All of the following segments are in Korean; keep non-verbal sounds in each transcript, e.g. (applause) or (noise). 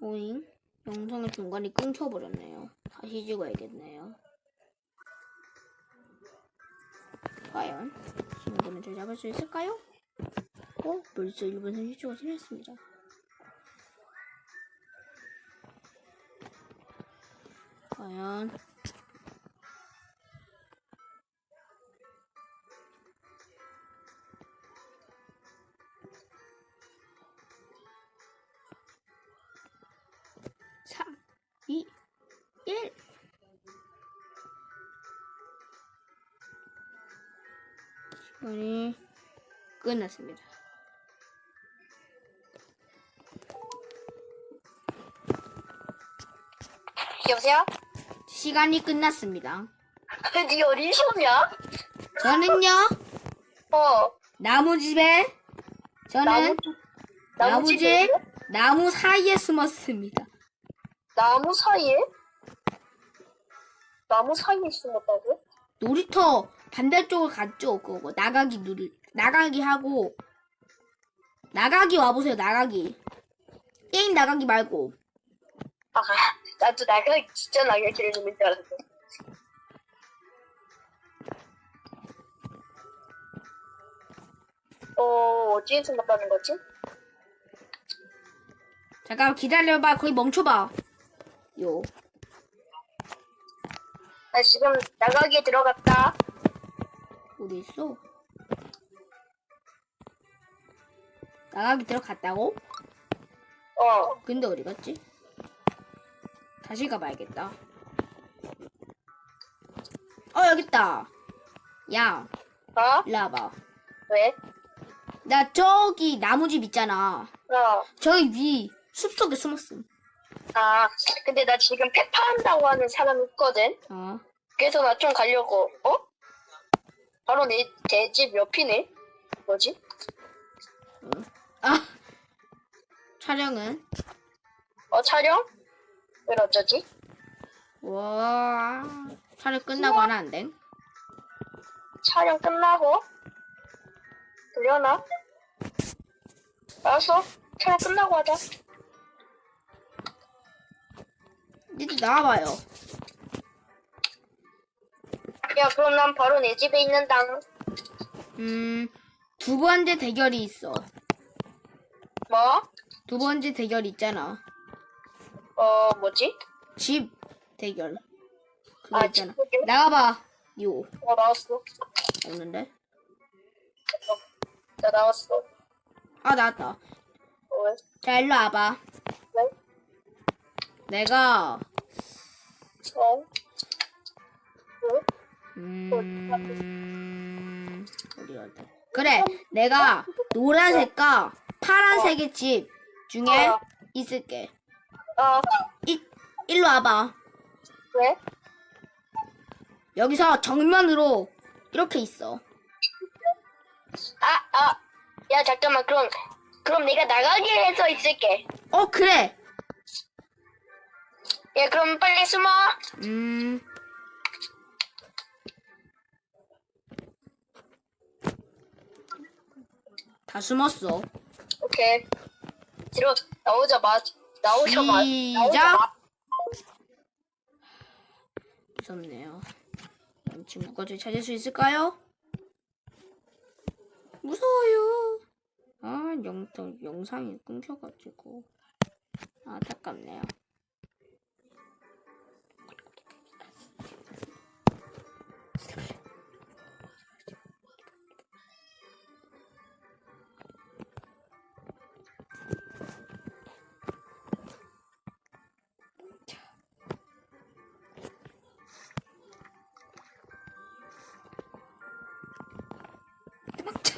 오잉? 영상의 중간에 끊겨버렸네요. 다시 찍어야겠네요. 과연 친구는 잘 잡을 수 있을까요? 어? 벌써 1분 30초가 지났습니다. 과연 시간이 끝났습니다. 여보세요? 시간이 끝났습니다. (laughs) 니 어디 숨냐? 저는요, (laughs) 어. 나무집에, 저는 나무, 나무집? 나무 사이에 숨었습니다. 나무 사이에? 나무 사이에 숨었다고? 놀이터 반대쪽을 갔죠. 그거 나가기 누리 나가기 하고 나가기 와보세요. 나가기 게임 나가기 말고 아, 나도 나가 진짜 나가기를 좀줄 알았어. 어, 어디에 숨었다는 거지? 잠깐 기다려봐. 거기 멈춰봐. 요 나 지금 나가기에 들어갔다. 어디 있어? 나가기 들어갔다고? 어, 근데 어디 갔지? 다시 가봐야겠다. 어 여기 있다. 야, 어? 일로 와봐. 왜? 나 저기 나무집 있잖아. 어, 저기 위 숲속에 숨었음. 아, 근데 나 지금 페파한다고 하는 사람이 있거든? 어. 그래서 나 좀 가려고, 어? 바로 내, 내집 옆이네? 뭐지? 아 촬영은 어, 촬영? 왜 어쩌지? 와 촬영 끝나고 하나 안 돼? 촬영 끝나고? 들려나? 알았어. 촬영 끝나고 하자. 니들 나와봐요. 야, 그럼 난 바로 내 집에 있는 당. 음두 번째 대결이 있어. 뭐? 두 번째 대결 있잖아. 어, 뭐지? 집 대결. 그거 아, 있잖아. 집 대결? 나가봐. 요 어, 나왔어. 없는데? 나 나왔어. 아 나왔다. 어, 왜? 자 일로 와봐. 왜? 내가 어? 왜? 음 어디 어디 그래 내가 노란색과 파란색의 집 중에 어. 있을게 어, 이, 일로 와봐 왜? 여기서 정면으로 이렇게 있어 아, 아. 야, 잠깐만. 그럼, 그럼 내가 나가게 해서 있을게. 어 그래 야, 그럼 빨리 숨어. 음 다 숨었어 오케이. 뒤로 나오자마자, 나오자마자. 시작! 무섭네요 친구가 저 찾을 수 있을까요? 무서워요 아 영상, 영상이 끊겨가지고 아, 안타깝네요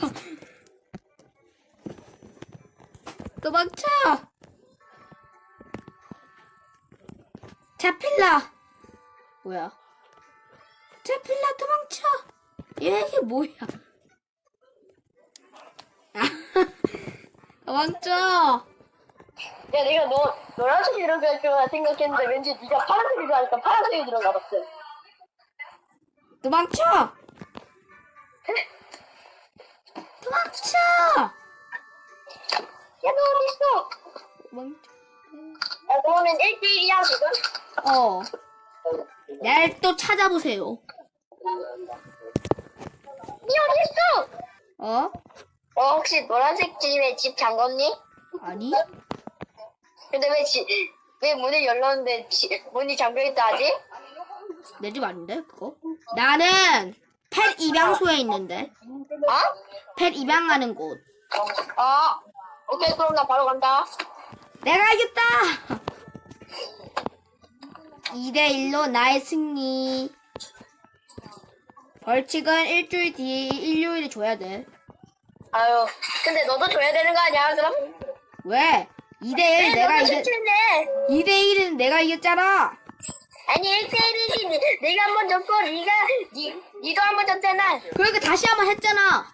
도망쳐! (laughs) 도망쳐 잡힐라! 뭐야? 잡힐라 도망쳐! 얘 뭐야? 아, (laughs) 도망쳐! 야, 내가 너, 노란색이 들어갈 거라 생각했는데 왠지 네가 파란색이 들어가니까 파란색이 들어가 봤어. 도망쳐 도망쳐 야, 너 어디 있어? 도망쳐 아, 그러면 1대1이야, 지금? 어. 날 또 찾아보세요. 니 어딨어? 어? 어, 혹시 노란색 집에 집 잠궜니? 아니? 근데 왜 지, 왜 문을 열렸는데 지, 문이 잠겨있다 하지? 내 집 아닌데, 그거? 나는 펫 입양소에 있는데. 어? 펫 입양하는 곳. 어. 오케이, 그럼 나 바로 간다. 내가 이겼다! 2대1로 나의 승리. 벌칙은 일주일 뒤에 일요일에 줘야 돼. 아유, 근데 너도 줘야 되는 거 아니야, 그럼? 왜? 2대1 내가 이겼, 줬는데. 2대1은 내가 이겼잖아! 아니, 1대1이지. 내가 한번 줬고, 네가, 니, 니도 한번 줬잖아. 그러니까 다시 한 번 했잖아!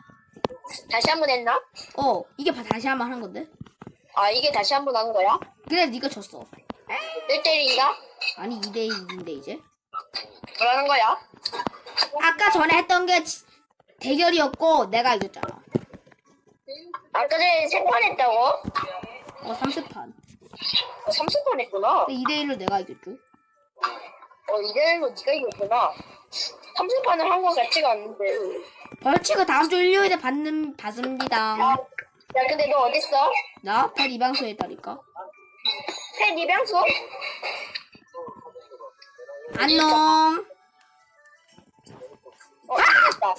다시 한 번 했나? 어, 이게 바- 다시 한 번 한 건데? 아, 이게 다시 한 번 하는 거야? 그래, 네가 졌어. 1대1인가? 아니, 2대1인데, 이제. 뭐라는 거야? 아까 전에 했던 게 지- 대결이었고, 내가 이겼잖아. 아까 전에 세판 했다고? 어, 3세판. 30판 했구나. 근데 2대 1로 내가 이겼죠. 어, 2대1로 네가 이겼구나. 30판을 한 거 같지가 않는데. 벌칙을 다음 주 일요일에 받는, 받습니다. 야, 야, 근데 너 어딨어? 나? 펫 입양소에 있다니까. 팬 입양소? 안녕! 어, 됐다.